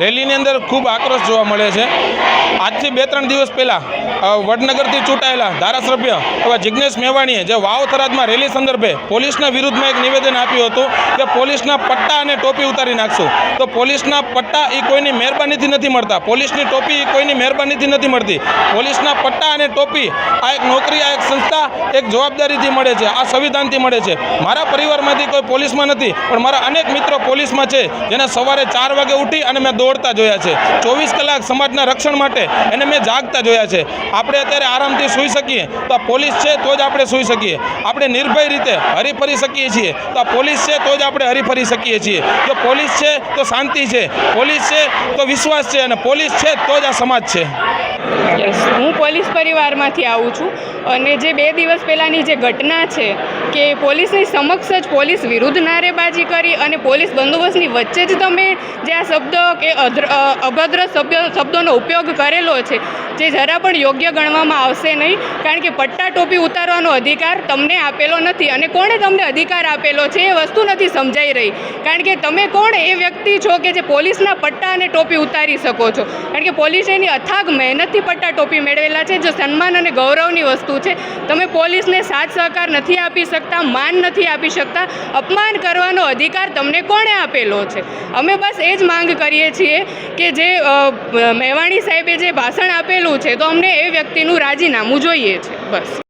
રેલીની અંદર ખૂબ આક્રોશ જોવા મળે છે. આજથી બે ત્રણ દિવસ પહેલાં વડનગરથી ચૂંટાયેલા ધારાસભ્ય એવા જિજ્ઞેશ મેવાણીએ જે વાવ થરાદમાં રેલી સંદર્ભે પોલીસના વિરુદ્ધમાં એક નિવેદન આપ્યું હતું કે પોલીસના પટ્ટા અને ટોપી ઉતારી નાખશું. તો પોલીસના પટ્ટા એ કોઈની મહેરબાનીથી નથી મળતા. પોલીસની ટોપી એ કોઈની મહેરબાનીથી નથી મળતી. પોલીસના પટ્ટા અને ટોપી આ એક નોકરી, આ એક સંસ્થા, એક જવાબદારીથી મળે છે. આ સંવિધાનથી મળે છે. મારા પરિવારમાંથી કોઈ પોલીસમાં નથી, પણ મારા અનેક મિત્રો પોલીસમાં છે. જેને સવારે ચાર વાગે ઉઠી અને મેં દોડતા જોયા છે. ચોવીસ કલાક સમાજના રક્ષણ માટે એને મેં જાગતા જોયા છે. આપણે અત્યારે આરામથી સૂઈ શકીએ તો આ પોલીસ છે તો જ આપણે સૂઈ શકીએ. આપણે નિર્ભય રીતે હરીફરી શકીએ છીએ તો આ પોલીસ છે તો જ આપણે હરીફરી શકીએ છીએ. જો પોલીસ છે તો શાંતિ છે. પોલીસ છે તો વિશ્વાસ છે અને પોલીસ છે તો જ આ સમાજ છે. યસ હું પોલીસ પરિવારમાંથી આવું છું અને જે બે દિવસ પહેલાંની જે ઘટના છે કે પોલીસની સમક્ષ જ પોલીસ વિરુદ્ધ નારેબાજી કરી અને પોલીસ બંદોબસ્તની વચ્ચે જ તમે જે આ શબ્દ કે અભદ્ર શબ્દ, શબ્દોનો ઉપયોગ કરેલો છે, જે જરા પણ યોગ્ય ગણવામાં આવશે નહીં, કારણ કે પટ્ટા ટોપી ઉતારવાનો અધિકાર તમને આપેલો નથી અને કોણે તમને અધિકાર આપેલો છે એ વસ્તુ નથી સમજાઈ રહી. કારણ કે તમે કોણ એ વ્યક્તિ છો કે જે પોલીસના પટ્ટા અને ટોપી ઉતારી શકો છો? કારણ કે પોલીસે એની અથાગ મહેનતથી પટ્ટા ટોપી મેળવેલા છે, જે સન્માન અને ગૌરવની વસ્તુ છે. તમે પોલીસને સાથ સહકાર નથી આપી શકતા, માન નથી આપી શકતા, અપમાન કરવાનો અધિકાર તમને કોણે આપેલો છે? અમે બસ એ જ માંગ કરીએ છીએ કે જે મેવાણી સાહેબે જે ભાષણ આપેલું છે, તો અમને એ વ્યક્તિનું રાજીનામું જોઈએ છે, બસ.